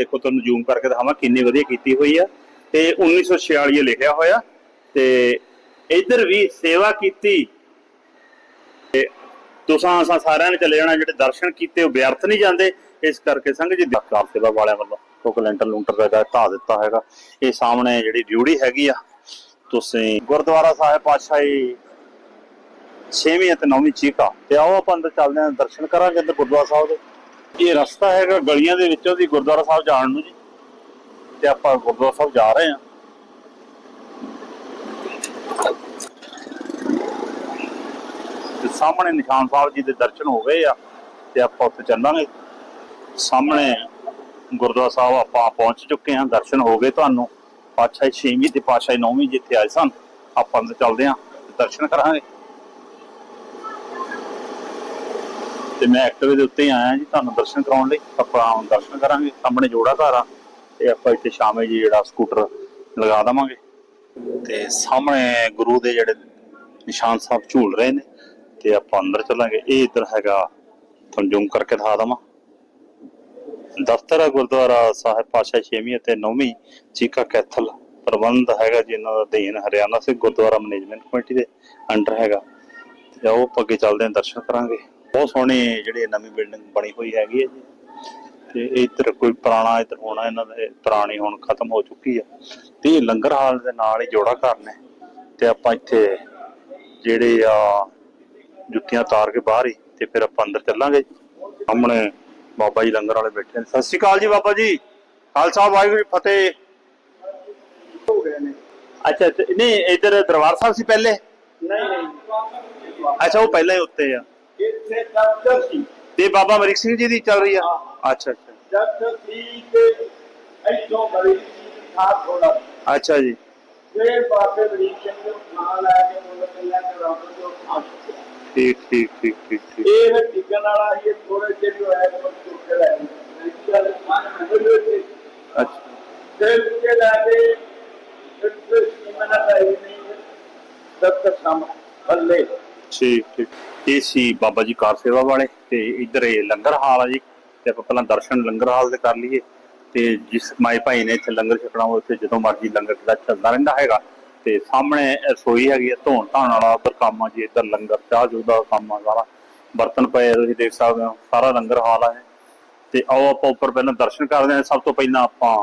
ਦੇਖੋ ਤੁਹਾਨੂੰ ਜ਼ੂਮ ਕਰਕੇ ਦਿਖਾਵਾਂ ਕਿੰਨੀ ਵਧੀਆ ਕੀਤੀ ਹੋਈ ਆ। ਤੇ 1946 ਇਹ ਲਿਖਿਆ ਹੋਇਆ। ਤੇ ਇੱਧਰ ਵੀ ਸੇਵਾ ਕੀਤੀ। ਤੇ ਤੁਸਾਂ ਅਸਾਂ ਸਾਰਿਆਂ ਨੇ ਚਲੇ ਜਾਣਾ, ਜਿਹੜੇ ਦਰਸ਼ਨ ਕੀਤੇ, ਉਹ ਵਿਅਰਥ ਨਹੀਂ ਜਾਂਦੇ। ਇਸ ਕਰਕੇ ਸੰਗਤ ਜੀ ਕਾਰ ਸੇਵਾ ਵਾਲਿਆਂ ਵੱਲੋਂ ਕਿਉਂਕਿ ਲੈਂਟਰ ਲੂੰਟਰ ਦਾ ਜਿਹੜਾ ਢਾਹ ਦਿੱਤਾ ਹੈਗਾ, ਇਹ ਸਾਹਮਣੇ ਜਿਹੜੀ ਡਿਊਟੀ ਹੈਗੀ ਆ। ਤੁਸੀਂ ਗੁਰਦੁਆਰਾ ਸਾਹਿਬ ਪਾਤਸ਼ਾਹੀ ਛੇਵੀਂ ਅਤੇ ਨੌਵੀਂ ਚੀਕਾ ਤੇ ਆਓ, ਆਪਾਂ ਅੰਦਰ ਚੱਲਦੇ ਹਾਂ, ਦਰਸ਼ਨ ਕਰਾਂਗੇ ਅੰਦਰ ਗੁਰਦੁਆਰਾ ਸਾਹਿਬ ਦੇ। ਇਹ ਰਸਤਾ ਹੈਗਾ ਗਲੀਆਂ ਦੇ ਵਿੱਚੋਂ ਦੀ ਗੁਰਦੁਆਰਾ ਸਾਹਿਬ ਜਾਣ ਨੂੰ ਜੀ। ਤੇ ਆਪਾਂ ਗੁਰਦੁਆਰਾ ਸਾਹਿਬ ਜਾ ਰਹੇ ਹਾਂ। ਤੇ ਸਾਹਮਣੇ ਨਿਸ਼ਾਨ ਸਾਹਿਬ ਜੀ ਦੇ ਦਰਸ਼ਨ ਹੋ ਗਏ ਆ, ਤੇ ਆਪਾਂ ਉੱਥੇ ਚੱਲਾਂਗੇ। ਸਾਹਮਣੇ ਗੁਰਦੁਆਰਾ ਸਾਹਿਬ ਆਪਾਂ ਪਹੁੰਚ ਚੁੱਕੇ ਹਾਂ, ਦਰਸ਼ਨ ਹੋ ਗਏ ਤੁਹਾਨੂੰ। ਪਾਤਸ਼ਾਹੀ ਛੇਵੀਂ ਤੇ ਪਾਤਸ਼ਾਹੀ ਨੌਵੀਂ ਜਿੱਥੇ ਆਏ ਸਨ, ਆਪਾਂ ਅੰਦਰ ਚੱਲਦੇ ਹਾਂ, ਦਰਸ਼ਨ ਕਰਾਂਗੇ। ਤੇ ਮੈਂ ਐਕਟਿਵੇ ਦੇ ਉੱਤੇ ਆਇਆ ਜੀ ਤੁਹਾਨੂੰ ਦਰਸ਼ਨ ਕਰਾਉਣ ਲਈ। ਆਪਾਂ ਦਰਸ਼ਨ ਕਰਾਂਗੇ, ਸਾਹਮਣੇ ਜੋੜਾ ਘਰ ਆ ਤੇ ਆਪਾਂ ਇੱਥੇ ਸ਼ਾਮੇ ਜੀ ਜਿਹੜਾ ਸਕੂਟਰ ਲਗਾ ਦਵਾਂਗੇ। ਤੇ ਸਾਹਮਣੇ ਗੁਰੂ ਦੇ ਜਿਹੜੇ ਨਿਸ਼ਾਨ ਸਾਹਿਬ ਝੂਲ ਰਹੇ ਨੇ ਤੇ ਆਪਾਂ ਅੰਦਰ ਚੱਲਾਂਗੇ। ਇਹ ਇੱਧਰ ਹੈਗਾ, ਤੁਹਾਨੂੰ ਜ਼ੂਮ ਕਰਕੇ ਦਿਖਾ ਦਵਾਂ। ਦਫ਼ਤਰ ਹੈ ਗੁਰਦੁਆਰਾ ਸਾਹਿਬ, ਪਾਤਸ਼ਾਹ ਛੇਵੀਂ ਅਤੇ ਨੌਵੀਂ ਚੀਕਾ ਕੈਥਲ ਪ੍ਰਬੰਧ ਹੈਗਾ ਜੀ, ਇਹਨਾਂ ਦਾ ਅਧੀਨ ਹਰਿਆਣਾ ਸਿੱਖ ਗੁਰਦੁਆਰਾ ਮੈਨੇਜਮੈਂਟ ਕਮੇਟੀ ਦੇ ਅੰਡਰ ਹੈਗਾ। ਤੇ ਆਓ ਆਪਾਂ ਅੱਗੇ ਚੱਲਦੇ ਹਾਂ, ਦਰਸ਼ਨ ਕਰਾਂਗੇ। ਬਹੁਤ ਸੋਹਣੀ ਜਿਹੜੀ ਨਵੀਂ ਬਿਲਡਿੰਗ ਬਣੀ ਹੋਈ ਹੈਗੀ ਹੈ ਜੀ। ਤੇ ਇੱਧਰ ਕੋਈ ਪੁਰਾਣਾ ਇੱਧਰ ਹੋਣਾ ਇਹਨਾਂ ਦੇ ਪੁਰਾਣੀ ਹੁਣ ਖਤਮ ਹੋ ਚੁੱਕੀ ਆ। ਤੇ ਇਹ ਲੰਗਰ ਹਾਲ ਦੇ ਨਾਲ ਹੀ ਜੋੜਾ ਘਰ ਨੇ। ਤੇ ਆਪਾਂ ਇੱਥੇ ਜਿਹੜੇ ਆ ਜੁੱਤੀਆਂ ਤਾਰ ਕੇ ਬਾਹਰ ਹੀ ਤੇ ਫਿਰ ਆਪਾਂ ਅੰਦਰ ਚੱਲਾਂਗੇ। ਸਾਹਮਣੇ ਬਾਬਾ ਜੀ ਲੰਗਰ ਵਾਲੇ ਬੈਠੇ ਨੇ। ਸਤਿ ਸ਼੍ਰੀ ਅਕਾਲ ਜੀ ਬਾਬਾ ਜੀ। ਖਾਲਸਾ ਵਾਹਿਗੁਰੂ ਫਤਿਹ। ਹੋ ਗਏ ਨੇ। ਅੱਛਾ ਨਹੀਂ ਇੱਧਰ ਦਰਬਾਰ ਸਾਹਿਬ ਸੀ ਪਹਿਲੇ? ਨਹੀਂ ਨਹੀਂ। ਅੱਛਾ ਉਹ ਪਹਿਲਾਂ ਹੀ ਉੱਤੇ ਆ। ਤੇ ਬਾਬਾ ਅਮਰੀਕ ਸਿੰਘ ਜੀ ਦੀ ਚੱਲ ਰਹੀ ਆ? ਅੱਛਾ ਅੱਛਾ। ਦਫ਼ਤਰ ਸੀ ਤੇ ਇੱਥੋਂ ਬੜੀ ਸੀ ਥਾਂ ਥੋੜਾ ਅੱਛਾ ਜੀ। ਫਿਰ ਬਾਬੇ ਬਰੀਕ ਸਿੰਘ ਨੂੰ ਥਾਂ ਲੈ ਕੇ ਮੁੱਲ ਕਿੱਲਾ ਕਰਾਉਣ ਜੋ ਥਾਂ ਚੁੱਕਿਆ ਠੀਕ ਠੀਕ ਠੀਕ ਠੀਕ ਠੀਕ। ਇਹ ਫਿਰ ਟਿਕਣ ਵਾਲਾ ਹੀ ਥੋੜੇ ਜਿਹੇ ਜੋ ਹੈ ਉਹ ਚੁੱਕ ਕੇ ਲੈ ਗਏ ਇਸ ਗੱਲ ਮਾਨ ਮੰਦਰ ਵਿੱਚ ਅੱਛਾ। ਤੇ ਉੱਤੇ ਲੈ ਕੇ ਫਿਰ ਫਿਰ ਸੀਮਨਾ ਦਾ ਹੀ ਨਹੀਂ। ਦਫ਼ਤਰ ਸਾਹਮਣੇ ਥੱਲੇ। ਠੀਕ ਠੀਕ। ਇਹ ਸੀ ਬਾਬਾ ਜੀ ਕਾਰ ਸੇਵਾ ਵਾਲੇ ਤੇ ਇੱਧਰ ਇਹ ਲੰਗਰ ਹਾਲ ਆ ਜੀ। ਤੇ ਆਪਾਂ ਪਹਿਲਾਂ ਦਰਸ਼ਨ ਲੰਗਰ ਹਾਲ ਦੇ ਕਰ ਲਈਏ। ਤੇ ਜਿਸ ਮਾਈ ਭਾਈ ਨੇ ਇੱਥੇ ਲੰਗਰ ਛਕਣਾ ਹੋਵੇ ਉੱਥੇ ਜਦੋਂ ਮਰਜ਼ੀ ਲੰਗਰ ਦਾ ਚੱਲਦਾ ਰਹਿੰਦਾ ਹੈਗਾ। ਤੇ ਸਾਹਮਣੇ ਰਸੋਈ ਹੈਗੀ ਹੈ ਧੋਣ ਧਾਣ ਵਾਲਾ ਉੱਧਰ ਕੰਮ ਆ ਜੀ, ਇੱਧਰ ਲੰਗਰ, ਚਾਹ ਜੂ ਦਾ ਕੰਮ ਆ ਸਾਰਾ। ਬਰਤਨ ਪਏ ਤੁਸੀਂ ਦੇਖ ਸਕਦੇ ਹੋ, ਸਾਰਾ ਲੰਗਰ ਹਾਲ ਆ ਇਹ। ਤੇ ਆਓ ਆਪਾਂ ਉੱਪਰ ਪਹਿਲਾਂ ਦਰਸ਼ਨ ਕਰਦੇ ਹਾਂ। ਸਭ ਤੋਂ ਪਹਿਲਾਂ ਆਪਾਂ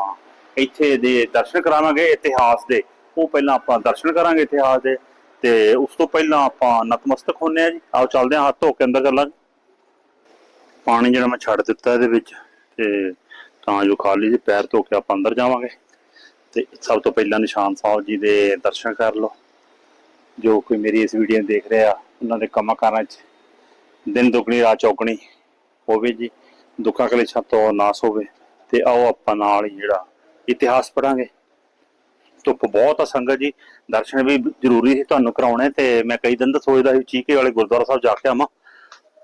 ਇੱਥੇ ਦੇ ਦਰਸ਼ਨ ਕਰਾਵਾਂਗੇ ਇਤਿਹਾਸ ਦੇ। ਉਹ ਪਹਿਲਾਂ ਆਪਾਂ ਦਰਸ਼ਨ ਕਰਾਂਗੇ ਇਤਿਹਾਸ ਦੇ। ਤੇ ਉਸ ਤੋਂ ਪਹਿਲਾਂ ਆਪਾਂ ਨਤਮਸਤਕ ਹੁੰਨੇ ਆ ਜੀ। ਆਓ ਚੱਲਦੇ ਹਾਂ ਹੱਥ ਧੋ ਕੇ ਅੰਦਰ ਚੱਲਾਂਗੇ ਪਾਣੀ ਜਿਹੜਾ ਮੈਂ ਛੱਡ ਦਿੱਤਾ ਇਹਦੇ ਵਿੱਚ ਤੇ ਤਾਂ ਜੋ ਖਾਲੀ ਜੀ ਪੈਰ ਧੋ ਕੇ ਆਪਾਂ ਅੰਦਰ ਜਾਵਾਂਗੇ। ਤੇ ਸਭ ਤੋਂ ਪਹਿਲਾਂ ਨਿਸ਼ਾਨ ਸਾਹਿਬ ਜੀ ਦੇ ਦਰਸ਼ਨ ਕਰ ਲਓ। ਜੋ ਕੋਈ ਮੇਰੀ ਇਸ ਵੀਡੀਓ ਨੂੰ ਦੇਖ ਰਿਹਾ, ਉਹਨਾਂ ਦੇ ਕੰਮਾਂ ਕਾਰਾਂ 'ਚ। ਦਿਨ ਦੁਗਣੀ, ਰਾਤ ਚੌਗਣੀ ਹੋਵੇ ਜੀ। ਦੁੱਖਾਂ ਕਲੇਸ਼ਾਂ ਤੋਂ ਨਾਸ ਹੋਵੇ। ਤੇ ਆਓ ਆਪਾਂ ਨਾਲ ਹੀ ਜਿਹੜਾ ਇਤਿਹਾਸ ਪੜਾਂਗੇ ਧੁੱਪ ਬਹੁਤ ਆ ਸੰਗਤ ਜੀ। ਦਰਸ਼ਨ ਵੀ ਜ਼ਰੂਰੀ ਸੀ ਤੁਹਾਨੂੰ ਕਰਾਉਣੇ ਤੇ ਮੈਂ ਕਈ ਦਿਨ ਦਾ ਸੋਚਦਾ ਸੀ ਚੀਕੇ ਵਾਲੇ ਗੁਰਦੁਆਰਾ ਸਾਹਿਬ ਜਾ ਕੇ ਆਵਾਂ।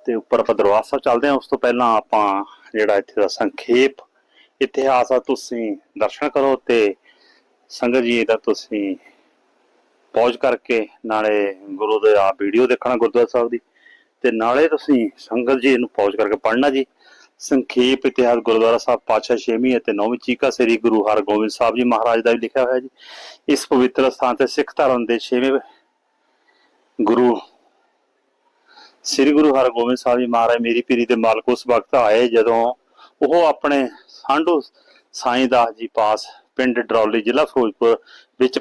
ਤੇ ਉੱਪਰ ਆਪਾਂ ਦਰਬਾਰ ਸਾਹਿਬ ਚੱਲਦੇ ਹਾਂ। ਉਸ ਤੋਂ ਪਹਿਲਾਂ ਆਪਾਂ ਜਿਹੜਾ ਇੱਥੇ ਦਾ ਸੰਖੇਪ ਇਤਿਹਾਸ ਆ, ਤੁਸੀਂ ਦਰਸ਼ਨ ਕਰੋ ਤੇ ਸੰਗਤ ਜੀ ਇਹਦਾ ਤੁਸੀਂ ਪੌਜ ਕਰਕੇ ਨਾਲੇ ਗੁਰੂ ਦੇ ਆ ਵੀਡੀਓ ਦੇਖਣਾ ਗੁਰਦੁਆਰਾ ਸਾਹਿਬ ਦੀ। ਤੇ ਨਾਲੇ ਤੁਸੀਂ ਸੰਗਤ ਜੀ ਇਹਨੂੰ ਪੌਜ ਕਰਕੇ ਪੜ੍ਹਨਾ ਜੀ। ਸੰਖੇਪ ਇਤਿਹਾਸ ਗੁਰਦੁਆਰਾ ਸਾਹਿਬ ਪਾਤਸ਼ਾਹ ਛੇਵੀਂ ਅਤੇ ਨੌਵੀਂ ਚੀਕਾ ਸ੍ਰੀ ਗੁਰੂ ਹਰਗੋਬਿੰਦ ਸਾਹਿਬ ਜੀ ਮਹਾਰਾਜ ਦਾ ਵੀ ਲਿਖਿਆ ਹੋਇਆ ਜੀ। ਇਸ ਪਵਿੱਤਰ ਸਥਾਨ ਤੇ ਸਿੱਖ ਧਰਮ ਦੇ ਛੇਵੇਂ ਗੁਰੂ ਸ੍ਰੀ ਗੁਰੂ ਹਰਗੋਬਿੰਦ ਸਾਹਿਬ ਜੀ ਮਹਾਰਾਜ ਮੇਰੀ ਪੀਰੀ ਦੇ ਮਾਲਕ ਉਸ ਵਕਤ ਆਏ ਜਦੋਂ ਉਹ ਆਪਣੇ ਸਾਂਢੂ ਸਾਈਂ ਦਾਸ ਜੀ ਪਾਸ ਪਿੰਡ ਡਰੌਲੀ ਜ਼ਿਲ੍ਹਾ ਫਿਰੋਜ਼ਪੁਰ ਵਿੱਚ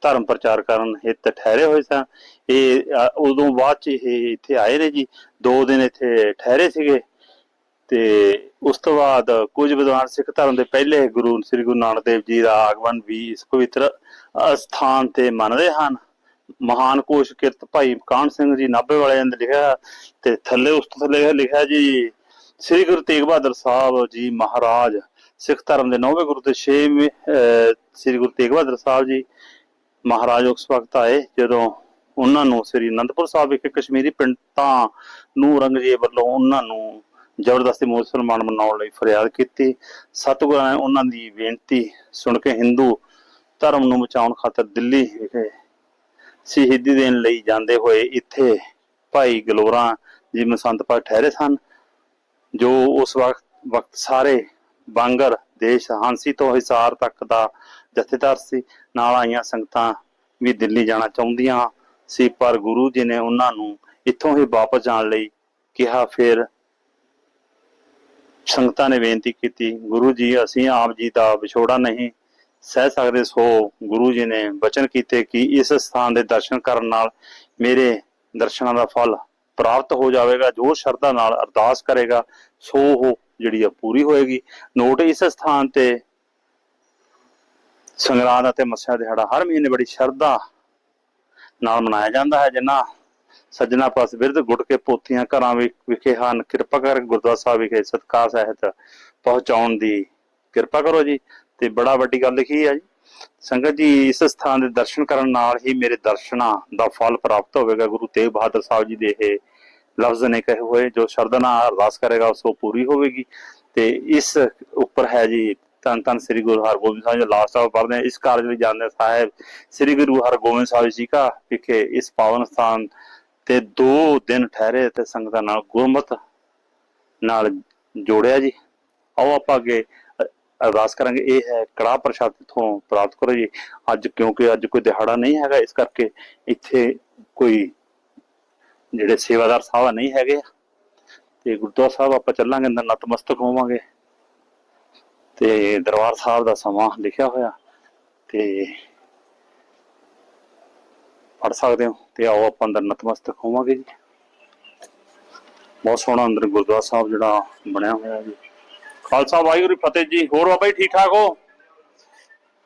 ਧਰਮ ਪ੍ਰਚਾਰ ਕਰਨ ਹਿੱਤ ਠਹਿਰੇ ਹੋਏ ਸਨ। ਇਹ ਅ, ਉਦੋਂ ਬਾਅਦ ਚ ਇਹ ਇੱਥੇ ਆਏ ਨੇ ਜੀ। ਦੋ ਦਿਨ ਇੱਥੇ ਠਹਿਰੇ ਸੀਗੇ। ਤੇ ਉਸ ਤੋਂ ਬਾਅਦ ਕੁਝ ਵਿਦਵਾਨ ਸਿੱਖ ਧਰਮ ਦੇ ਪਹਿਲੇ ਗੁਰੂ ਸ੍ਰੀ ਗੁਰੂ ਨਾਨਕ ਦੇਵ ਜੀ ਦਾ ਆਗਮਨ ਵੀ ਇਸ ਪਵਿੱਤਰ ਸਥਾਨ ਤੇ ਮੰਨਦੇ ਹਨ। ਮਹਾਨ ਕੋਸ਼ ਕਿਰਤ ਭਾਈ ਕਾਹਨ ਸਿੰਘ ਜੀ ਨਾਭੇ ਵਾਲਿਆਂ ਨੇ ਲਿਖਿਆ ਤੇ ਥੱਲੇ ਉਸ ਤੋਂ ਥੱਲੇ ਲਿਖਿਆ ਜੀ, ਸ੍ਰੀ ਗੁਰੂ ਤੇਗ ਬਹਾਦਰ ਸਾਹਿਬ ਜੀ ਮਹਾਰਾਜ, ਸਿੱਖ ਧਰਮ ਦੇ ਨੌਵੇਂ ਗੁਰੂ ਤੇ ਛੇਵੇਂ ਸ੍ਰੀ ਗੁਰੂ ਤੇਗ ਬਹਾਦਰ ਸਾਹਿਬ ਜੀ ਮਹਾਰਾਜ ਉਸ ਵਕਤ ਆਏ। ਜਦੋਂ ਉਹਨਾਂ ਨੂੰ ਸ੍ਰੀ ਅਨੰਦਪੁਰ ਸਾਹਿਬ ਵਿਖੇ ਕਸ਼ਮੀਰੀ ਪਿੰਡਾਂ ਨੂੰ ਔਰੰਗਜ਼ੇਬ ਵੱਲੋਂ ਉਹਨਾਂ ਨੂੰ ਜ਼ਬਰਦਸਤੀ ਮੁਸਲਮਾਨ ਬਣਾਉਣ ਲਈ ਫਰਿਆਦ ਕੀਤੀ। ਸਤਿਗੁਰਾਂ ਨੇ ਉਹਨਾਂ ਦੀ ਬੇਨਤੀ ਸੁਣ ਕੇ ਹਿੰਦੂ ਧਰਮ ਨੂੰ ਬਚਾਉਣ ਖਾਤਰ ਦਿੱਲੀ ਵਿਖੇ ਸ਼ਹੀਦੀ ਦੇਣ ਲਈ ਜਾਂਦੇ ਹੋਏ ਇੱਥੇ ਭਾਈ ਗਲੋਰਾ ਜੀ ਮਸੰਤ ਪਾਠ ਠਹਿਰੇ ਸਨ, ਜੋ ਉਸ ਵਕਤ ਵਕਤ ਸਾਰੇ ਬਾਂਗਰ ਦੇਸ਼ ਹਾਂਸੀ ਤੋਂ ਹਿਸਾਰ ਤੱਕ ਦਾ ਜਥੇਦਾਰ ਸੀ। ਨਾਲ ਆਈਆਂ ਸੰਗਤਾਂ ਵੀ ਦਿੱਲੀ ਜਾਣਾ ਚਾਹੁੰਦੀਆਂ ਸੀ, ਪਰ ਗੁਰੂ ਜੀ ਨੇ ਉਹਨਾਂ ਨੂੰ ਇੱਥੋਂ ਹੀ ਵਾਪਸ ਜਾਣ ਲਈ ਕਿਹਾ। ਫਿਰ ਸੰਗਤਾਂ ਨੇ ਬੇਨਤੀ ਕੀਤੀ, ਗੁਰੂ ਜੀ, ਅਸੀਂ ਆਪ ਜੀ ਦਾ ਵਿਛੋੜਾ ਨਹੀਂ ਸਹਿ ਸਕਦੇ, ਸੋ ਗੁਰੂ ਜੀ ਨੇ ਬਚਨ ਕੀਤੇ ਕਿ ਇਸ ਸਥਾਨ ਦੇ ਦਰਸ਼ਨ ਕਰਨ ਨਾਲ ਮੇਰੇ ਦਰਸ਼ਨਾਂ ਦਾ ਫਲ ਪ੍ਰਾਪਤ ਹੋ ਜਾਵੇਗਾ, ਜੋ ਸ਼ਰਧਾ ਨਾਲ ਅਰਦਾਸ ਕਰੇਗਾ, ਸੋ ਉਹ ਜਿਹੜੀ ਆ ਪੂਰੀ ਹੋਏਗੀ। ਨੋਟ ਇਸ ਸਥਾਨ ਤੇ ਸੰਗਰਾਂਦ ਅਤੇ ਮੱਸਿਆ ਦਿਹਾੜਾ ਹਰ ਮਹੀਨੇ ਬੜੀ ਸ਼ਰਧਾ ਨਾਲ ਮਨਾਇਆ ਜਾਂਦਾ ਹੈ ਜਿਨ੍ਹਾਂ ਸੱਜਣਾ ਪਾਸ ਬਿਰਧ ਗੁੱਟ ਕੇ ਪੋਥੀਆਂ ਘਰਾਂ ਵਿਖੇ ਹਨ। ਕਿਰਪਾ ਕਰਕੇ ਗੁਰਦੁਆਰਾ ਸਾਹਿਬ ਵਿਖੇ ਸਤਕਾਰ ਸਹਿਤ ਪਹੁੰਚਾਉਣ ਦੀ ਕਿਰਪਾ ਕਰੋ ਜੀ। ਤੇ ਬੜਾ ਵੱਡੀ ਗੱਲ ਲਿਖੀ ਹੈ ਜੀ। ਸੰਗਤ ਜੀ, ਇਸ ਸਥਾਨ ਦੇ ਦਰਸ਼ਨ ਕਰਨ ਨਾਲ ਹੀ ਮੇਰੇ ਦਰਸ਼ਨਾਂ ਦਾ ਫਲ ਪ੍ਰਾਪਤ ਹੋਵੇਗਾ। ਗੁਰੂ ਤੇਗ ਬਹਾਦਰ ਸਾਹਿਬ ਜੀ ਦੇ ਇਹ ਲਫ਼ਜ਼ ਨੇ ਕਹੇ ਹੋਏ, ਜੋ ਸ਼ਰਧਾ ਨਾਲ ਅਰਦਾਸ ਕਰੇਗਾ, ਉਸ ਤੋਂ ਪੂਰੀ ਹੋਵੇਗੀ। ਤੇ ਇਸ ਉੱਪਰ ਹੈ ਜੀ, ਧੰਨ ਧੰਨ ਸ੍ਰੀ ਗੁਰੂ ਹਰਗੋਬਿੰਦ ਸਾਹਿਬ ਜੀ ਲਾਸਟ ਆਪ ਪੜ੍ਹਦੇ ਹਾਂ। ਇਸ ਕਾਰਜ ਲਈ ਜਾਂਦੇ ਸਾਹਿਬ, ਸ੍ਰੀ ਗੁਰੂ ਹਰਗੋਬਿੰਦ ਸਾਹਿਬ ਜੀ ਕਾ ਵਿਖੇ ਇਸ ਪਾਵਨ ਸਥਾਨ ਤੇ ਦੋ ਦਿਨ ਠਹਿਰੇ ਤੇ ਸੰਗਤਾਂ ਨਾਲ ਗੁਰਮਤ ਨਾਲ ਜੋੜਿਆ ਜੀ। ਆਓ ਆਪਾਂ ਅੱਗੇ ਅਰਦਾਸ ਕਰਾਂਗੇ। ਇਹ ਹੈ ਕੜਾ ਪ੍ਰਸ਼ਾਦ ਤੋਂ ਪ੍ਰਾਪਤ ਕਰੋ ਜੀ। ਅੱਜ ਕਿਉਂਕਿ ਅੱਜ ਕੋਈ ਦਿਹਾੜਾ ਨਹੀਂ ਹੈਗਾ, ਇਸ ਕਰਕੇ ਇੱਥੇ ਕੋਈ ਜਿਹੜੇ ਸੇਵਾਦਾਰ ਸਾਹਿਬ ਨਹੀਂ ਹੈਗੇ। ਤੇ ਗੁਰਦੁਆਰਾ ਸਾਹਿਬ ਆਪਾਂ ਚੱਲਾਂਗੇ, ਅੰਦਰ ਨਤਮਸਤਕ ਹੋਵਾਂਗੇ। ਤੇ ਦਰਬਾਰ ਸਾਹਿਬ ਦਾ ਸਮਾਂ ਲਿਖਿਆ ਹੋਇਆ। ਤੇ ਫੜ ਸਕਦੇ ਹੋ ਤੇ ਆਓ ਆਪਾਂ ਅੰਦਰ ਨਤਮਸਤਕ ਹੋਵਾਂਗੇ ਜੀ। ਬਹੁਤ ਸੋਹਣਾ ਅੰਦਰ ਗੁਰਦੁਆਰਾ ਸਾਹਿਬ ਜਿਹੜਾ ਬਣਿਆ ਹੋਇਆ ਜੀ। ਖਾਲਸਾ ਵਾਹਿਗੁਰੂ ਫਤਿਹ ਜੀ, ਹੋਰ ਬਾਬਾ ਜੀ ਠੀਕ ਠਾਕ ਹੋ?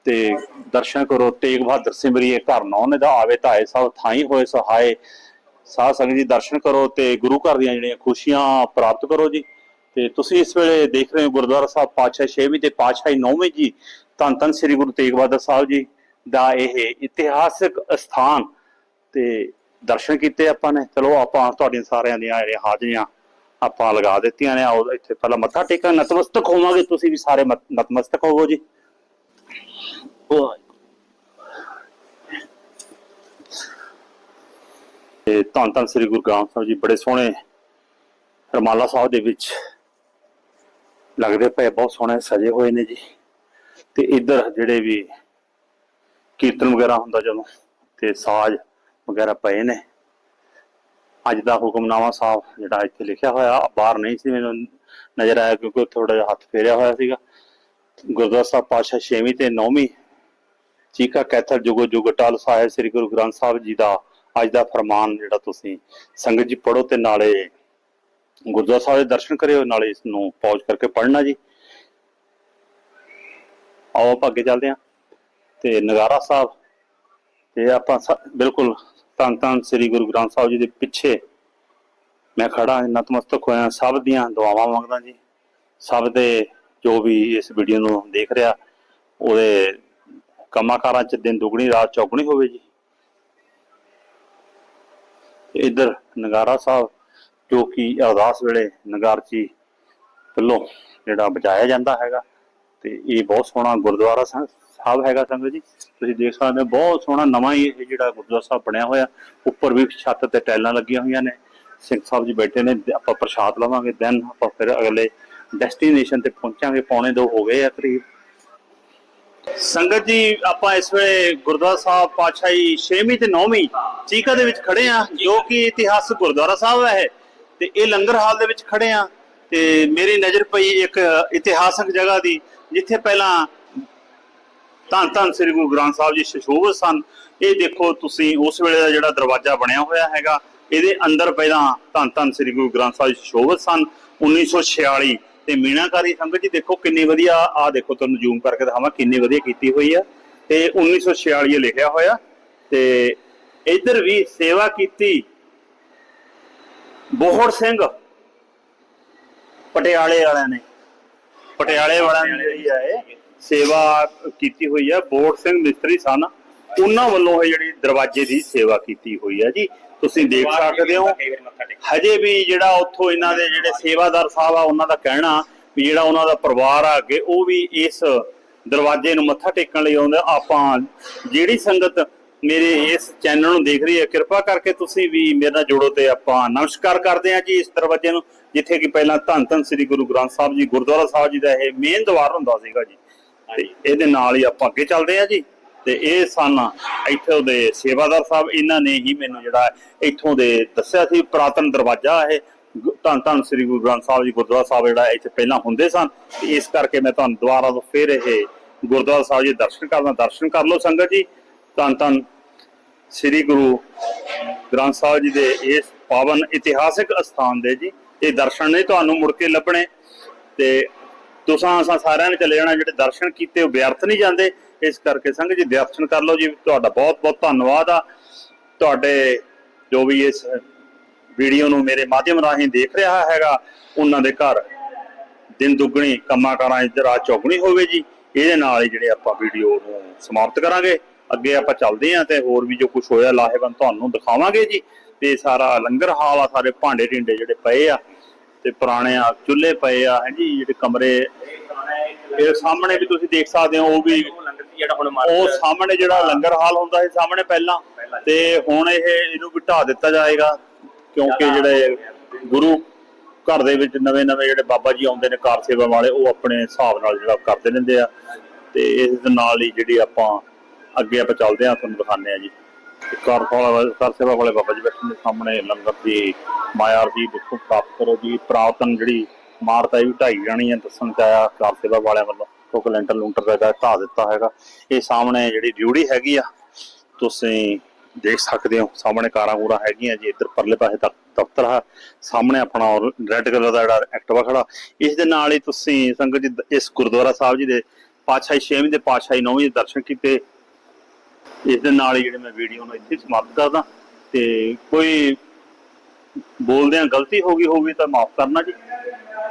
ਤੇ ਦਰਸ਼ਨ ਕਰੋ, ਤੇਗ ਬਹਾਦਰ ਸਿਮਰੀਏ ਘਰ ਨੌ ਨੇ ਦਾ ਆਵੇ ਧਾਏ ਸਭ ਥਾਈ ਹੋਏ, ਸਹਾਏ। ਸਾਧ ਸੰਗਤ ਜੀ ਦਰਸ਼ਨ ਕਰੋ ਤੇ ਗੁਰੂ ਘਰ ਦੀਆਂ ਜਿਹੜੀਆਂ ਖੁਸ਼ੀਆਂ ਪ੍ਰਾਪਤ ਕਰੋ ਜੀ। ਤੇ ਤੁਸੀਂ ਇਸ ਵੇਲੇ ਦੇਖ ਰਹੇ ਹੋ ਗੁਰਦੁਆਰਾ ਸਾਹਿਬ ਪਾਤਸ਼ਾਹ 6ਵੀਂ ਤੇ ਪਾਤਸ਼ਾਹੀ 9ਵੀਂ ਜੀ, ਧੰਨ ਧੰਨ ਸ੍ਰੀ ਗੁਰੂ ਤੇਗ ਬਹਾਦਰ ਸਾਹਿਬ ਜੀ ਦਾ ਇਹ ਇਤਿਹਾਸਕ ਸਥਾਨ ਤੇ ਦਰਸ਼ਨ ਕੀਤੇ ਆਪਾਂ ਨੇ। ਚਲੋ ਆਪਾਂ ਤੁਹਾਡੀਆਂ ਸਾਰਿਆਂ ਦੀਆਂ ਜਿਹੜੀਆਂ ਹਾਜ਼ਰੀਆਂ ਆਪਾਂ ਲਗਾ ਦਿੱਤੀਆਂ ਨੇ। ਆਓ ਇੱਥੇ ਪਹਿਲਾਂ ਮੱਥਾ ਟੇਕਣ। ਨਤਮਸਤਕ ਹੋਵਾਂਗੇ। ਤੁਸੀਂ ਵੀ ਸਾਰੇ ਨਤਮਸਤਕ ਹੋਵੋ ਜੀ। ਤੇ ਧੰਨ ਧੰਨ ਸ੍ਰੀ ਗੁਰੂ ਗ੍ਰੰਥ ਸਾਹਿਬ ਜੀ, ਬੜੇ ਸੋਹਣੇ ਰਮਾਲਾ ਸਾਹਿਬ ਦੇ ਵਿੱਚ ਲੱਗਦੇ ਪਏ, ਬਹੁਤ ਸੋਹਣੇ ਸਜੇ ਹੋਏ ਨੇ ਜੀ। ਤੇ ਇੱਧਰ ਜਿਹੜੇ ਵੀ ਕੀਰਤਨ ਵਗੈਰਾ ਹੁੰਦਾ ਜਦੋਂ, ਤੇ ਸਾਜ਼ ਵਗੈਰਾ ਪਏ ਨੇ। ਅੱਜ ਦਾ ਹੁਕਮਨਾਮਾ ਸਾਹਿਬ ਜਿਹੜਾ ਇੱਥੇ ਲਿਖਿਆ ਹੋਇਆ, ਬਾਹਰ ਨਹੀਂ ਸੀ ਮੈਨੂੰ ਨਜ਼ਰ ਆਇਆ ਕਿਉਂਕਿ ਥੋੜਾ ਜਿਹਾ ਹੱਥ ਫੇਰਿਆ ਹੋਇਆ ਸੀਗਾ। ਗੁਰਦੁਆਰਾ ਸਾਹਿਬ ਪਾਤਸ਼ਾਹ 6ਵੀਂ ਤੇ 9ਵੀਂ ਚੀਕਾ ਕੈਥਲ ਜੁਗੋ ਜੁਗ ਸਾਹਿਬ, ਸ੍ਰੀ ਗੁਰੂ ਗ੍ਰੰਥ ਸਾਹਿਬ ਜੀ ਦਾ ਅੱਜ ਦਾ ਫਰਮਾਨ ਜਿਹੜਾ ਤੁਸੀਂ ਸੰਗਤ ਜੀ ਪੜੋ ਤੇ ਨਾਲੇ ਗੁਰਦੁਆਰਾ ਸਾਹਿਬ ਦੇ ਦਰਸ਼ਨ ਕਰਿਓ, ਨਾਲੇ ਇਸ ਨੂੰ ਪੌਜ ਕਰਕੇ ਪੜ੍ਹਨਾ ਜੀ। ਆਓ ਆਪਾਂ ਅੱਗੇ ਚੱਲਦੇ ਹਾਂ। ਤੇ ਨਗਾਰਾ ਸਾਹਿਬ, ਤੇ ਆਪਾਂ ਬਿਲਕੁਲ ਧੰਨ ਧੰਨ ਸ੍ਰੀ ਗੁਰੂ ਗ੍ਰੰਥ ਸਾਹਿਬ ਜੀ ਦੇ ਪਿੱਛੇ ਮੈਂ ਖੜਾ, ਨਤਮਸਤਕ ਹੋਇਆ ਸਭ ਦੀਆਂ ਦੁਆਵਾਂ ਮੰਗਦਾ ਜੀ। ਸਭ ਦੇ ਜੋ ਵੀ ਇਸ ਵੀਡੀਓ ਨੂੰ ਦੇਖ ਰਿਹਾ, ਉਹਦੇ ਕੰਮਾਂ-ਕਾਰਾਂ 'ਚ ਦਿਨ ਦੁਗਣੀ, ਰਾਤ ਚੌਗਣੀ ਹੋਵੇ ਜੀ। ਇਧਰ ਨਗਾਰਾ ਸਾਹਿਬ, ਜੋ ਕਿ ਅਰਦਾਸ ਵੇਲੇ ਨਗਾਰਚੀ ਵੱਲੋਂ ਜਿਹੜਾ ਬਜਾਇਆ ਜਾਂਦਾ ਹੈਗਾ, ਤੇ ਇਹ ਬਹੁਤ ਸੋਹਣਾ ਗੁਰਦੁਆਰਾ ਸਾਹਿਬ ਸਾਹਿਬ ਹੈਗਾ ਸੰਗਤ ਜੀ। ਤੁਸੀਂ ਦੇਖ ਸਕਦੇ ਹੋ, ਬਹੁਤ ਸੋਹਣਾ ਨਵਾਂ ਹੀ ਇਹ ਜਿਹੜਾ ਗੁਰਦੁਆਰਾ ਸਾਹਿਬ ਬਣਿਆ ਹੋਇਆ। ਉੱਪਰ ਵੀ ਛੱਤ ਤੇ ਟਾਈਲਾਂ ਲੱਗੀਆਂ ਹੋਈਆਂ ਨੇ। ਸਿੰਘ ਸਾਹਿਬ ਜੀ ਬੈਠੇ ਨੇ, ਆਪਾਂ ਪ੍ਰਸ਼ਾਦ ਲਵਾਂਗੇ, ਦੈਨ ਆਪਾਂ ਫਿਰ ਅਗਲੇ ਡੈਸਟੀਨੇਸ਼ਨ ਤੇ ਪਹੁੰਚਾਂਗੇ, ਪੌਣੇ ਦੋ ਹੋ ਗਏ ਆ ਕਰੀਬ ਸੰਗਤ ਜੀ, ਆਪਾਂ ਇਸ ਵੇਲੇ ਗੁਰਦੁਆਰਾ ਸਾਹਿਬ ਪਾਤਸ਼ਾਹੀ 6ਵੀਂ ਤੇ 9ਵੀਂ ਚੀਕਾ ਦੇ ਵਿੱਚ ਖੜੇ ਆ, ਜੋ ਕਿ ਇਤਿਹਾਸਕ ਗੁਰਦੁਆਰਾ ਸਾਹਿਬ ਹੈ। ਤੇ ਇਹ ਲੰਗਰ ਹਾਲ ਦੇ ਵਿੱਚ ਖੜੇ ਆ। ਤੇ ਮੇਰੀ ਨਜ਼ਰ ਪਈ ਇੱਕ ਇਤਿਹਾਸਕ ਜਗ੍ਹਾ ਦੀ, ਜਿੱਥੇ ਪਹਿਲਾਂ ਧੰਨ ਧੰਨ ਸ੍ਰੀ ਗੁਰੂ ਗ੍ਰੰਥ ਸਾਹਿਬ ਜੀ ਸ਼ਸ਼ੋਭਤ ਸਨ ਇਹ ਦੇਖੋ ਤੁਸੀਂ ਉਸ ਵੇਲੇ ਦਾ ਜਿਹੜਾ ਦਰਵਾਜ਼ਾ ਬਣਿਆ ਹੋਇਆ ਹੈਗਾ, ਇਹਦੇ ਅੰਦਰ ਪਹਿਲਾਂ ਧੰਨ ਧੰਨ ਸ੍ਰੀ ਗੁਰੂ ਗ੍ਰੰਥ ਸਾਹਿਬ ਜੀ ਸ਼ਸ਼ੋਭਤ ਸਨ 1946 ਤੇ ਮੀਨਾਕਾਰੀ ਸੰਗਤ ਜੀ ਦੇਖੋ ਕਿੰਨੀ ਵਧੀਆ ਆ ਦੇਖੋ ਤੁਹਾਨੂੰ ਜ਼ੂਮ ਕਰਕੇ ਦਿਖਾਵਾਂ, ਕਿੰਨੀ ਵਧੀਆ ਕੀਤੀ ਹੋਈ ਆ। ਤੇ 1946 ਇਹ ਲਿਖਿਆ ਹੋਇਆ ਤੇ ਇੱਧਰ ਵੀ ਸੇਵਾ ਕੀਤੀ ਬੋਹੜ ਸਿੰਘ, ਪਟਿਆਲੇ ਵਾਲਿਆਂ ਨੇ। ਪਟਿਆਲੇ ਵਾਲਿਆਂ ਨੇ ਜਿਹੜੀ ਆ ਇਹ। ਸੇਵਾ ਕੀਤੀ ਹੋਈ ਆ ਬੋੜ ਸਿੰਘ ਮਿਸਤਰੀ ਸਨ। ਉਹਨਾਂ ਵੱਲੋਂ ਇਹ ਜਿਹੜੀ ਦਰਵਾਜ਼ੇ ਦੀ ਸੇਵਾ ਕੀਤੀ ਹੋਈ ਆ ਜੀ। ਤੁਸੀਂ ਦੇਖ ਸਕਦੇ ਹੋ ਹਜੇ ਵੀ ਜਿਹੜਾ ਉੱਥੋਂ ਇਹਨਾਂ ਦੇ ਜਿਹੜੇ ਸੇਵਾਦਾਰ ਸਾਹਿਬ ਆ ਉਹਨਾਂ ਦਾ ਕਹਿਣਾ ਵੀ ਜਿਹੜਾ ਉਹਨਾਂ ਦਾ ਪਰਿਵਾਰ ਆ ਅੱਗੇ ਉਹ ਵੀ ਇਸ ਦਰਵਾਜ਼ੇ ਨੂੰ ਮੱਥਾ ਟੇਕਣ ਲਈ ਆਉਂਦੇ ਆਪਾਂ ਜਿਹੜੀ ਸੰਗਤ ਮੇਰੇ ਇਸ ਚੈਨਲ ਨੂੰ ਦੇਖ ਰਹੀ ਹੈ ਕਿਰਪਾ ਕਰਕੇ ਤੁਸੀਂ ਵੀ ਮੇਰੇ ਨਾਲ ਜੁੜੋ ਤੇ ਆਪਾਂ ਨਮਸਕਾਰ ਕਰਦੇ ਹਾਂ ਜੀ ਇਸ ਦਰਵਾਜ਼ੇ ਨੂੰ ਜਿੱਥੇ ਕਿ ਪਹਿਲਾਂ ਧੰਨ ਧੰਨ ਸ੍ਰੀ ਗੁਰੂ ਗ੍ਰੰਥ ਸਾਹਿਬ ਜੀ ਗੁਰਦੁਆਰਾ ਸਾਹਿਬ ਜੀ ਦਾ ਇਹ ਮੇਨ ਦਵਾਰ ਹੁੰਦਾ ਸੀਗਾ ਜੀ। ਇਹਦੇ ਨਾਲ ਹੀ ਆਪਾਂ ਅੱਗੇ ਚੱਲਦੇ ਆ ਜੀ। ਤੇ ਇਹ ਸਨ ਇੱਥੋਂ ਦੇ ਸੇਵਾਦਾਰ ਸਾਹਿਬ, ਇਹਨਾਂ ਨੇ ਹੀ ਮੈਨੂੰ ਜਿਹੜਾ ਇੱਥੋਂ ਦੇ ਦੱਸਿਆ ਸੀ, ਪ੍ਰਾਤਨ ਦਰਵਾਜ਼ਾ ਇਹ। ਧੰਨ ਧੰਨ ਸ੍ਰੀ ਗੁਰੂ ਗ੍ਰੰਥ ਸਾਹਿਬ ਜੀ, ਗੁਰਦੁਆਰਾ ਸਾਹਿਬ ਜਿਹੜਾ ਇੱਥੇ ਪਹਿਲਾਂ ਹੁੰਦੇ ਸਨ। ਇਸ ਕਰਕੇ ਮੈਂ ਤੁਹਾਨੂੰ ਦੁਬਾਰਾ ਤੋਂ ਫਿਰ ਇਹ ਗੁਰਦੁਆਰਾ ਸਾਹਿਬ ਜੀ ਦਰਸ਼ਨ ਕਰਨਾ ਦਰਸ਼ਨ ਕਰ ਲਓ ਸੰਗਤ ਜੀ। ਧੰਨ ਧੰਨ ਸ੍ਰੀ ਗੁਰੂ ਗ੍ਰੰਥ ਸਾਹਿਬ ਜੀ ਦੇ ਇਸ ਪਾਵਨ ਇਤਿਹਾਸਿਕ ਅਸਥਾਨ ਦੇ ਜੀ। ਇਹ ਦਰਸ਼ਨ ਨਹੀਂ ਤੁਹਾਨੂੰ ਮੁੜ ਕੇ ਲੱਭਣੇ। ਤੇ ਤੁਸਾਂ ਅਸਾਂ ਸਾਰਿਆਂ ਨੇ ਚਲੇ ਜਾਣਾ, ਜਿਹੜੇ ਦਰਸ਼ਨ ਕੀਤੇ, ਉਹ ਵਿਅਰਥ ਨਹੀਂ ਜਾਂਦੇ। ਇਸ ਕਰਕੇ ਸੰਗਤ ਜੀ, ਦਰਸ਼ਨ ਕਰ ਲਓ ਜੀ। ਤੁਹਾਡਾ ਬਹੁਤ ਬਹੁਤ ਧੰਨਵਾਦ ਆ। ਤੁਹਾਡੇ ਜੋ ਵੀ ਇਸ ਵੀਡੀਓ ਨੂੰ ਮੇਰੇ ਮਾਧਿਅਮ ਰਾਹੀਂ ਦੇਖ ਰਿਹਾ ਹੈਗਾ, ਉਹਨਾਂ ਦੇ ਘਰ ਦਿਨ ਦੁੱਗਣੀ ਕੰਮਾਂ ਕਾਰਾਂ ਇੱਧਰ ਆ ਚੌਗਣੀ ਹੋਵੇ ਜੀ। ਇਹਦੇ ਨਾਲ ਹੀ ਜਿਹੜੇ ਆਪਾਂ ਵੀਡੀਓ ਨੂੰ ਸਮਾਪਤ ਕਰਾਂਗੇ। ਅੱਗੇ ਆਪਾਂ ਚੱਲਦੇ ਆਂ ਤੇ ਹੋਰ ਵੀ ਜੋ ਕੁਝ ਹੋਇਆ, ਲਾਹੇਵੰਦ ਤੁਹਾਨੂੰ ਦਿਖਾਵਾਂਗੇ ਜੀ। ਤੇ ਸਾਰਾ ਲੰਗਰ ਹਾਲ ਆ, ਸਾਰੇ ਭਾਂਡੇ ਢਿੰਡੇ ਜਿਹੜੇ ਪਏ ਆ ਤੇ ਪੁਰਾਣੇ ਆ, ਚੁੱਲ੍ਹੇ ਪਏ ਆ, ਹੈ ਜੀ, ਜਿਹੜੇ ਕਮਰੇ। ਇਹ ਸਾਹਮਣੇ ਵੀ ਤੁਸੀਂ ਦੇਖ ਸਕਦੇ ਹੋ, ਉਹ ਵੀ ਜਿਹੜਾ ਹੁਣ ਉਹ ਸਾਹਮਣੇ ਜਿਹੜਾ ਲੰਗਰ ਹਾਲ ਹੁੰਦਾ ਸੀ, ਸਾਹਮਣੇ ਪਹਿਲਾਂ। ਤੇ ਹੁਣ ਇਹ, ਇਹਨੂੰ ਵੀ ਢਾ ਦਿੱਤਾ ਜਾਏਗਾ, ਕਿਉਂਕਿ ਜਿਹੜੇ ਗੁਰੂ ਘਰ ਦੇ ਵਿੱਚ ਨਵੇਂ ਨਵੇਂ ਜਿਹੜੇ ਬਾਬਾ ਜੀ ਆਉਂਦੇ ਨੇ, ਕਾਰ ਸੇਵਾ ਵਾਲੇ, ਉਹ ਆਪਣੇ ਹਿਸਾਬ ਨਾਲ ਜਿਹੜਾ ਕਰਦੇ ਰਹਿੰਦੇ ਆ। ਤੇ ਇਸ ਦੇ ਨਾਲ ਹੀ ਜਿਹੜੀ ਆਪਾਂ ਅੱਗੇ ਆਪਾਂ ਚੱਲਦੇ ਆ ਤੁਹਾਨੂੰ ਦਿਖਾਉਂਦੇ ਆ ਜੀ। ਤੇ ਕਾਰ ਸੇਵਾ ਵਾਲੇ ਬਾਬਾ ਜੀ ਬੈਠੇ ਨੇ ਸਾਹਮਣੇ, ਲੰਗਰ ਦੀ ਮਾਇਆਰ ਦੀ ਦੇਖੋ ਪ੍ਰਾਪਤ ਕਰੋ ਜੀ। ਪ੍ਰਾਪਤਨ ਜਿਹੜੀ ਮਾਰਤਾ ਵੀ ਢਾਈ ਜਾਣੀ ਹੈ ਦੱਸਣ ਚ ਆਇਆ ਕਾਰ ਸੇਵਾ ਵਾਲਿਆਂ ਵੱਲੋਂ। ਕਿਉਂਕਿ ਲੈਂਟਰ ਲੂੰਟਰ ਦਾ ਢਾ ਦਿੱਤਾ ਹੈਗਾ। ਇਹ ਸਾਹਮਣੇ ਜਿਹੜੀ ਡਿਊਟੀ ਹੈਗੀ ਆ, ਤੁਸੀਂ ਦੇਖ ਸਕਦੇ ਹੋ, ਸਾਹਮਣੇ ਕਾਰਾਂ ਕੂਰਾਂ ਹੈਗੀਆਂ ਜੀ, ਇੱਧਰ ਪਰਲੇ ਪਾਸੇ ਤੱਕ ਦਫ਼ਤਰ ਹੈ ਸਾਹਮਣੇ ਆਪਣਾ ਰੈੱਡ ਕਲਰ ਦਾ ਜਿਹੜਾ ਐਕਟਿਵਾ ਖੜਾ। ਇਸ ਦੇ ਨਾਲ ਹੀ ਤੁਸੀਂ ਸੰਗਤ ਜੀ ਇਸ ਗੁਰਦੁਆਰਾ ਸਾਹਿਬ ਜੀ ਦੇ ਪਾਤਸ਼ਾਹੀ ਛੇਵੀਂ ਦੇ ਪਾਤਸ਼ਾਹੀ ਨੌਵੀਂ ਦੇ ਦਰਸ਼ਨ ਕੀਤੇ। ਇਸ ਦੇ ਨਾਲ ਹੀ ਜਿਹੜੇ ਮੈਂ ਵੀਡੀਓ ਨੂੰ ਇੱਥੇ ਸਮਾਪਤ ਕਰਦਾ। ਤੇ ਕੋਈ ਬੋਲਦਿਆਂ ਗਲਤੀ ਹੋ ਗਈ ਹੋਵੇ ਤਾਂ ਮਾਫ ਕਰਨਾ ਜੀ।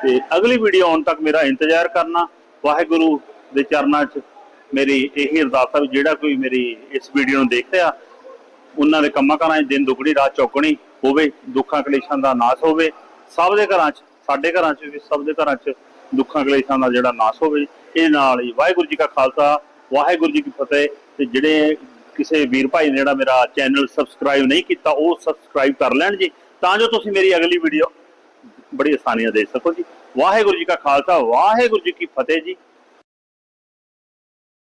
ਤੇ ਅਗਲੀ ਵੀਡੀਓ ਆਉਣ ਤੱਕ ਮੇਰਾ ਇੰਤਜ਼ਾਰ ਕਰਨਾ। ਵਾਹਿਗੁਰੂ ਦੇ ਚਰਨਾਂ 'ਚ ਮੇਰੀ ਇਹੀ ਅਰਦਾਸ ਹੈ ਵੀ ਜਿਹੜਾ ਕੋਈ ਮੇਰੀ ਇਸ ਵੀਡੀਓ ਨੂੰ ਦੇਖਦਾ ਉਹਨਾਂ ਦੇ ਕੰਮਾਂ ਕਾਰਾਂ 'ਚ ਦਿਨ ਦੁਗਣੀ, ਰਾਤ ਚੌਗਣੀ ਹੋਵੇ, ਦੁੱਖਾਂ ਕਲੇਸ਼ਾਂ ਦਾ ਨਾਸ਼ ਹੋਵੇ, ਸਭ ਦੇ ਘਰਾਂ 'ਚ, ਸਾਡੇ ਘਰਾਂ 'ਚ ਵੀ ਸਭ ਦੇ ਘਰਾਂ 'ਚ ਦੁੱਖਾਂ ਕਲੇਸ਼ਾਂ ਦਾ ਜਿਹੜਾ ਨਾਸ਼ ਹੋਵੇ, ਇਹ ਨਾਲ ਹੀ ਵਾਹਿਗੁਰੂ ਜੀ ਕਾ ਖਾਲਸਾ, ਵਾਹਿਗੁਰੂ ਜੀ ਕੀ ਫਤਿਹ। ਤੇ ਜਿਹੜੇ ਕਿਸੇ ਵੀਰ ਭਾਈ ਨੇ ਜਿਹੜਾ ਮੇਰਾ ਚੈਨਲ ਸਬਸਕ੍ਰਾਈਬ ਨਹੀਂ ਕੀਤਾ, ਉਹ ਸਬਸਕ੍ਰਾਈਬ ਕਰ ਲੈਣ ਜੀ। ਤਾਂ ਜੋ ਤੁਸੀਂ ਮੇਰੀ ਅਗਲੀ ਵੀਡੀਓ ਬੜੀ ਆਸਾਨੀ ਨਾਲ ਦੇਖ ਸਕੋ ਜੀ। ਵਾਹਿਗੁਰੂ ਜੀ ਕਾ ਖਾਲਸਾ, ਵਾਹਿਗੁਰੂ ਜੀ ਕੀ ਫਤਿਹ ਜੀ।